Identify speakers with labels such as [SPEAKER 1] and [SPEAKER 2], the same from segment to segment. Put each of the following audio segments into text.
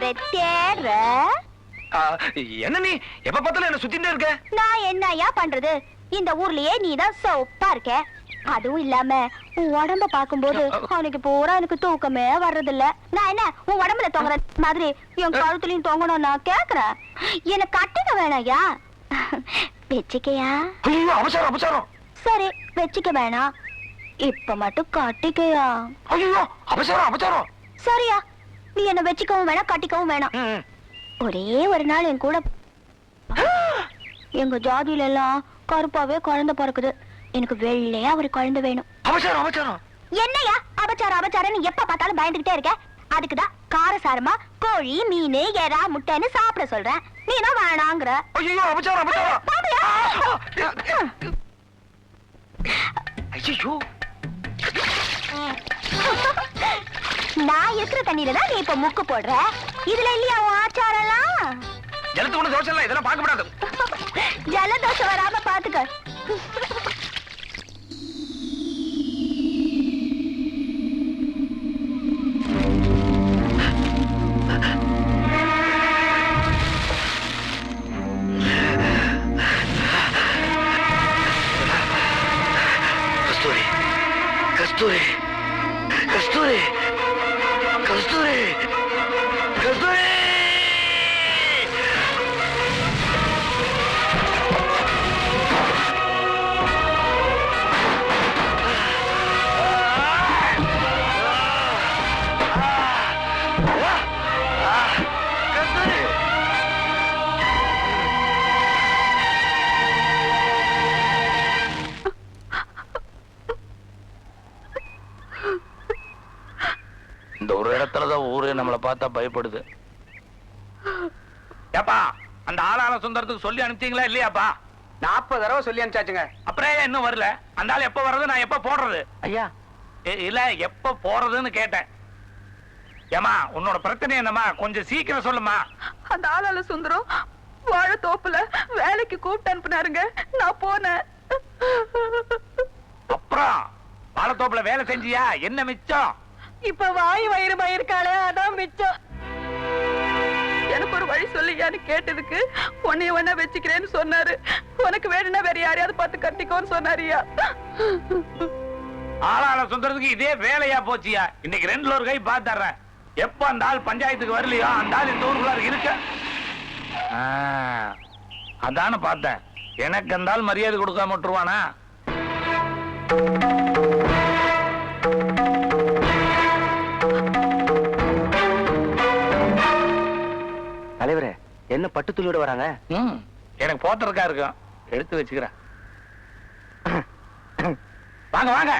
[SPEAKER 1] என்ன ஐயரே தேடுற
[SPEAKER 2] ஆ, என்ன நீ? எப்ப பார்த்தாலும் என்ன சுத்திட்டே இருக்க?
[SPEAKER 1] நான் என்னய்யா பண்றது? இந்த ஊர்லயே நீதான் சோப்பா இருக்க. அதுவும் இல்லாம உன் உடம்ப பாக்கும்போது அவனுக்கு பூரா எனக்கு தூக்கமே வர்றது இல்ல நான் என்ன உன் உடம்புல தொங்குற மாதிரி என் கழுத்துலயும் தொங்கணும் நான் கேக்குறேன் என்ன கட்டுக்க வேணாயா? வச்சுக்கையா?
[SPEAKER 2] ஐயோ அவசரம் அவசரம்
[SPEAKER 1] சரி வச்சுக்க வேணாம். இப்ப மட்டும் கட்டிக்கையா?
[SPEAKER 2] ஐயோ அவசரம் அவசரம்
[SPEAKER 1] சரியா? நீ என்ன வச்சுக்கவும் வேணாம் கட்டிக்கவும் வேணாம். ஒரே ஒரு நாள் என் கூட எங்க ஜாதியில எல்லாம் கருப்பாவே குழந்தை பிறக்குது. எனக்கு வெள்ளையா ஒரு குழந்தை வேணும்.
[SPEAKER 2] அவசரம் அவசரம்
[SPEAKER 1] என்னையா? அபச்சாரம் அபச்சாரம்னு எப்ப பார்த்தாலும் பயந்துகிட்டே இருக்க? அதுக்குதான் காரசாரமா கோழி மீன் எறா முட்டைன்னு சாப்பிட சொல்றேன். நீ தான் வேணாங்கிற
[SPEAKER 2] ஐயோ? ஐயோ
[SPEAKER 1] நான் இருக்கிற தண்ணியில தான் நீ இப்ப முக்கு போடுற? இதுல இல்லையா உன் ஆச்சாரம்லாம்?
[SPEAKER 2] ஜலத்து ஒண்ணு தோசை இல்ல இதெல்லாம் பார்க்க கூடாது.
[SPEAKER 1] ஜலதோஷம் வராம பாத்துக்க.
[SPEAKER 2] பார்த்தா பயப்படுது. ஏப்பா அந்த ஆளாள சுந்தரத்துக்கு சொல்லி அனுப்பிச்சீங்களா இல்லையாப்பா?
[SPEAKER 3] நாற்பது தடவை சொல்லி அனுப்பிச்சாச்சுங்க.
[SPEAKER 2] அப்புறம் ஏன் இன்னும் வரல. அந்த ஆள் எப்ப வர்றது நான் எப்ப போடுறது?
[SPEAKER 3] ஐயா.
[SPEAKER 2] இல்ல எப்ப போறதுன்னு கேட்டேன். ஏமா உன்னோட பிரச்சனை என்னம்மா? கொஞ்சம் சீக்கிரம் சொல்லுமா
[SPEAKER 4] அந்த ஆளால சுந்தரம் வாழைத்தோப்புல வேலைக்கு கூப்பிட்டு அனுப்புனாருங்க. நான் போனேன்.
[SPEAKER 2] அப்புறம் வாழைத்தோப்புல வேலை செஞ்சியா? என்ன மிச்சம்?
[SPEAKER 4] இப்ப வாய் வயிறு மயிருக்காளே அதான் மிச்சம். எனக்கு ஒரு வழி சொல்லியான்னு கேட்டதுக்கு உன்னைய ஒண்ணா வச்சுக்கிறேன்னு சொன்னாரு. உனக்கு வேணும்னா வேற யாரையாவது பார்த்து கட்டிக்கோன்னு சொன்னாரியா.
[SPEAKER 2] ஆளாள சுந்தரத்துக்கு இதே வேலையா போச்சியா? இன்னைக்கு ரெண்டுல ஒரு கை பாத்துறேன் எப்ப அந்த ஆள் பஞ்சாயத்துக்கு வரலையோ அந்த ஆள் இந்த ஊருக்குள்ளார இருக்க? ஆ, அதானே பார்த்தேன். எனக்கு அந்த ஆள் மரியாதை கொடுக்காம விட்டுருவானா?
[SPEAKER 3] என்ன பட்டு துணியோட வராங்க?
[SPEAKER 2] ம், எனக்கு போத்திருக்கா இருக்கும். எடுத்து வச்சுக்கிறேன். வாங்க வாங்க.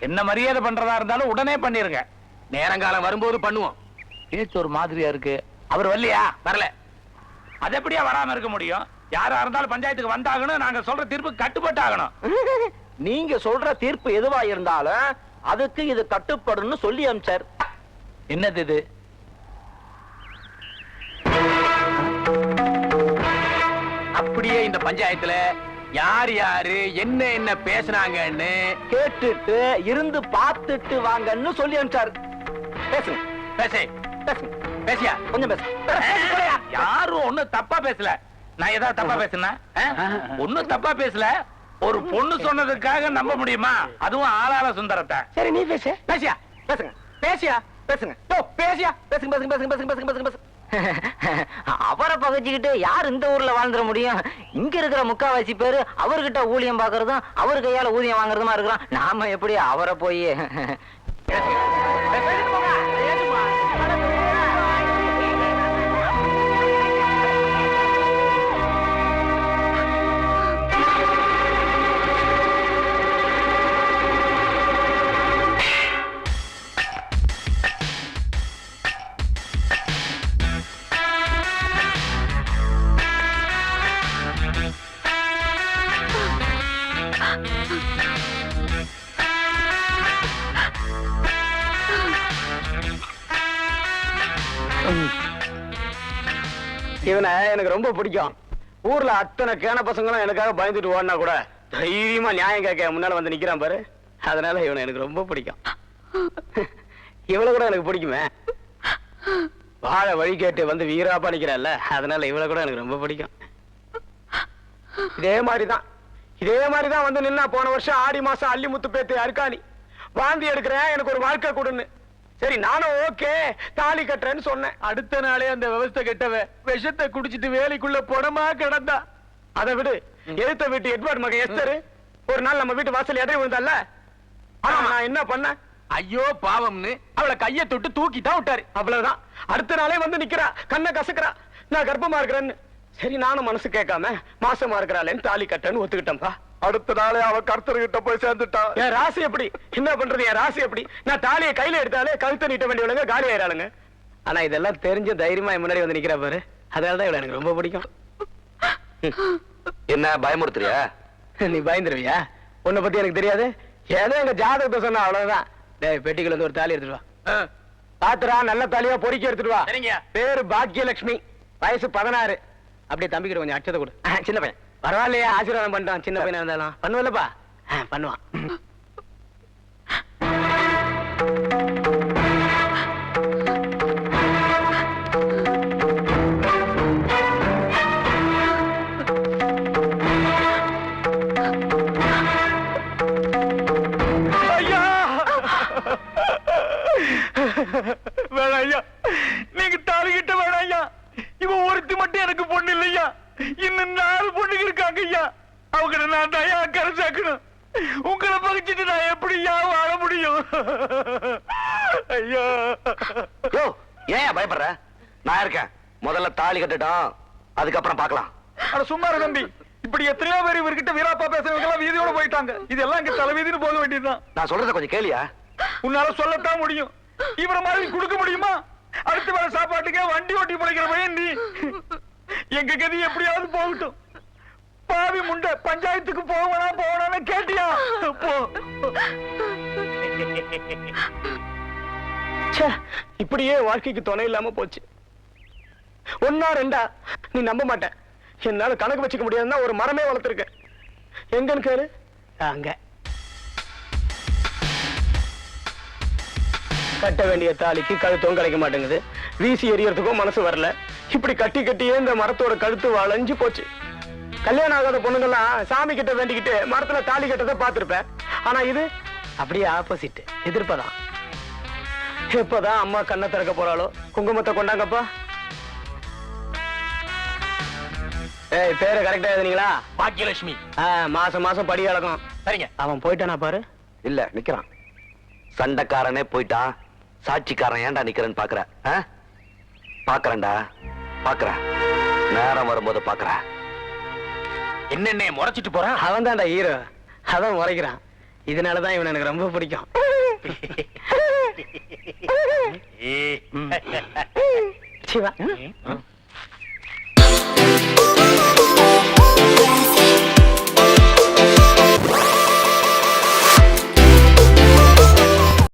[SPEAKER 2] என்ன மரியாதை பண்றதா இருந்தாலும் உடனே பண்ணிருங்க.
[SPEAKER 3] நேரங்காலம் வரும்போது பண்ணுவோம்.
[SPEAKER 2] பேச்சு ஒரு மாதிரியா இருக்கு. அவர் வரலையா? வரல. அது எப்படியா வராம இருக்க முடியும்? யாரா இருந்தாலும் பஞ்சாயத்துக்கு வந்தாகணும். நாங்க சொல்ற தீர்ப்பு கட்டுப்பட்டு ஆகணும்
[SPEAKER 3] நீங்க சொல்ற தீர்ப்பு எதுவா இருந்தாலும் அதுக்கு இது கட்டுப்படும்னு சொல்லி அனுப்பிச்சார்
[SPEAKER 2] என்னது இது?
[SPEAKER 3] அப்படியே இந்த பஞ்சாயத்துல யார் யாரு என்ன என்ன பேசுனாங்கன்னு கேட்டுட்டு இருந்து பார்த்துட்டு வாங்கன்னு சொல்லி அனுப்பிச்சாரு. பேசுங்க.
[SPEAKER 2] பேசே.
[SPEAKER 3] பேசுங்க
[SPEAKER 2] பேசியா?
[SPEAKER 3] கொஞ்சம் பேசுங்க
[SPEAKER 2] யாரும் ஒண்ணும் தப்பா பேசல. நான் ஏதாவது தப்பா பேசுனா? ஒண்ணும் தப்பா பேசல. ஒரு பொண்ணு சொன்னதுக்காக நம்ப முடியுமா? அதுவும் ஆளாள சுந்தரத்தை.
[SPEAKER 3] சரி நீ பேசு. பேசியா? பேசுங்க. பேசியா? பேசுங்க. பேசியா? பேசுங்க பேசுங்க பேசுங்க பேசுங்க பேசுங்க பேசுங்க.
[SPEAKER 5] அவரை பகைச்சுக்கிட்டு யார் இந்த ஊர்ல வாழ்ந்துட முடியும்? இங்க இருக்கிற முக்காவாசி பேரு அவர்கிட்ட ஊழியம் பாக்குறதும் அவர் கையால ஊதியம் வாங்குறதுமா இருக்கிறான். நாம எப்படி அவரை போய்
[SPEAKER 3] இவனை எனக்கு ரொம்ப பிடிக்கும். ஊர்ல அத்தனை கேன பசங்களும் எனக்காக பயந்துட்டு ஓடினா கூட தைரியமா நியாயம் கேட்க முன்னால வந்து நிக்கிறான் பாரு. அதனால இவனை எனக்கு ரொம்ப பிடிக்கும். இவளை கூட எனக்கு பிடிக்குமே. வாழ வழி கேட்டு வந்து வீராப்பா நிக்கிறான்ல அதனால இவளை கூட எனக்கு ரொம்ப பிடிக்கும். இதே மாதிரிதான். இதே மாதிரிதான் வந்து நின்னா போன வருஷம் ஆடி மாசம் அள்ளி முத்து பேத்து அருக்காணி. வாந்தி எடுக்கிறேன் எனக்கு ஒரு வாழ்க்கை கொடுன்னு. சரி நானும் ஓகே. தாலி கட்டுறேன்னு சொன்னேன். அடுத்த நாளே அந்த விவசாய கெட்டவ விஷத்தை குடிச்சிட்டு வேலைக்குள்ள புடமா கிடந்தா. அதை விடு. எழுத்த வீட்டு எட்வர்ட் மகன் எஸ்தர். ஒரு நாள் நம்ம வீட்டு வாசல் எடை விழுந்தால ஆனா நான் என்ன பண்ணேன்? ஐயோ பாவம்னு அவளை கைய தொட்டு தூக்கி தான் விட்டாரு. அவ்வளவுதான். அடுத்த நாளே வந்து நிக்கிறா. கண்ணை கசக்குறா. நான் கர்ப்பமா இருக்கிறேன்னு. சரி நானும் மனசு கேட்காம மாசமா இருக்கிறாளேன்னு தாலி கட்டன்னு ஒத்துக்கிட்டேன்பா. அடுத்த நாளே அவ கர்த்தர்கிட்ட போய் சேர்ந்துட்டான். என் ராசி எப்படி? என்ன பண்றது? என் ராசி எப்படி? நான் தாலியை கையில எடுத்தாலே கழுத்தை நீட்ட வேண்டியவளுங்க காலி ஆயிராளுங்க ஆனா இதெல்லாம் தெரிஞ்ச தைரியமா முன்னாடி வந்து நிக்கிறா பாரு. அதனாலதான் இவளை எனக்கு ரொம்ப பிடிக்கும்.
[SPEAKER 6] என்ன பயமுறுத்துறியா?
[SPEAKER 3] நீ பயந்துருவியா? உன்னை பத்தி எனக்கு தெரியாது. ஏதோ எங்க ஜாதகத்தை சொன்னா அவ்வளவுதான். டேய் பெட்டிக்குள்ள இருந்து ஒரு தாலி எடுத்துட்டு வா. பாத்துரா நல்ல தாலியா பொறுக்கி எடுத்துட்டு வா.
[SPEAKER 2] சரிங்க.
[SPEAKER 3] பேரு பாக்கியலட்சுமி வயசு பதினாறு. அப்படியே தம்பிக்கிட்ட கொஞ்சம் அச்சதை கொடு. சின்ன பையன். பரவாயில்லையா ஆசீர்வாதம் பண்றான் சின்ன பையனா இருந்தாலும். பண்ணுவல்லப்பா பண்ணுவான். வேணாய்யா நீங்க தாலிகிட்ட வேணாம் ஐயா. இவன் ஒருத்தி மட்டும் எனக்கு பொண்ணு இல்லையா? இன்னும் நாள் ஐயா அவங்க நான் தயா கரை சேர்க்கணும்? உங்களை பகிச்சிட்டு நான் எப்படியா வாழ முடியும்? ஐயா.
[SPEAKER 6] யோ ஏன் பயப்படுற? நான் இருக்கேன். முதல்ல தாலி கட்டட்டும். அதுக்கப்புறம் பார்க்கலாம்.
[SPEAKER 3] அட சும்மா இரு தம்பி. இப்படி எத்தனையோ பேர் இவர்கிட்ட வீராப்பா பேசுறவங்க எல்லாம் வீதியோட போயிட்டாங்க. இதெல்லாம் இங்க தலைவீதின்னு போக வேண்டியதுதான்.
[SPEAKER 6] நான் சொல்றத கொஞ்சம் கேளியா?
[SPEAKER 3] உன்னால சொல்லத்தான் முடியும். இவர மாதிரி கொடுக்க முடியுமா? அடுத்த வேலை சாப்பாட்டுக்கே வண்டி ஓட்டி பிழைக்கிற பையன் நீ. எங்க கதி எப்படியாவது போகட்டும். பாவி முண்ட பஞ்சாயத்துக்கு போவனா போவனா கேட்டியா? போ. ச்சே, இப்படியே வாழ்க்கைக்கு துணை இல்லாம போச்சு. ஒன்னா ரெண்டா நீ நம்ப மாட்டேன் என்னால கணக்கு வச்சுக்க முடியாதுன்னா ஒரு மரமே வளர்த்துருக்கேன் எங்கன்னு கேளு? அங்க. கட்ட வேண்டிய தாலிக்கு கழுத்தும் கிடைக்க மாட்டேங்குது. வீசி எறியறதுக்கும் மனசு வரல. இப்படி கட்டி கட்டியே இந்த மரத்தோட கழுத்து வளைஞ்சு போச்சு. கல்யாணம் ஆகாத பொண்ணுங்கெல்லாம் சாமி கிட்ட வேண்டிக்கிட்டு மரத்துல தாலி கட்டதை பார்த்திருப்பேன். ஆனா இது அப்படியே ஆப்போசிட் எதிர்ப்பதான். எப்பதான் அம்மா கண்ணை திறக்க போறாளோ குங்குமத்தை கொண்டாங்கப்பா. ஏய் பேரை கரெக்டா எழுதுனீங்களா?
[SPEAKER 2] பாக்கியலட்சுமி.
[SPEAKER 3] ஆ, மாசம் மாசம் படி அளக்கும்
[SPEAKER 2] சரிங்க.
[SPEAKER 3] அவன் போயிட்டானா பாரு.
[SPEAKER 6] இல்ல நிக்கிறான். சண்டைக்காரனே போயிட்டான் சாட்சிக்காரன் ஏன்டா நிக்கிறேன்னு பாக்குற? ஆ? பாக்குறேன்டா. பாக்குறேன். நேரம் வரும்போது பாக்குறேன்.
[SPEAKER 2] என்னென்ன முறைச்சிட்டு போறான்?
[SPEAKER 3] அவன் தான்டா ஹீரோ அதான் முறைக்கிறான். இதனாலதான் இவன் எனக்கு ரொம்ப பிடிக்கும். சிவா.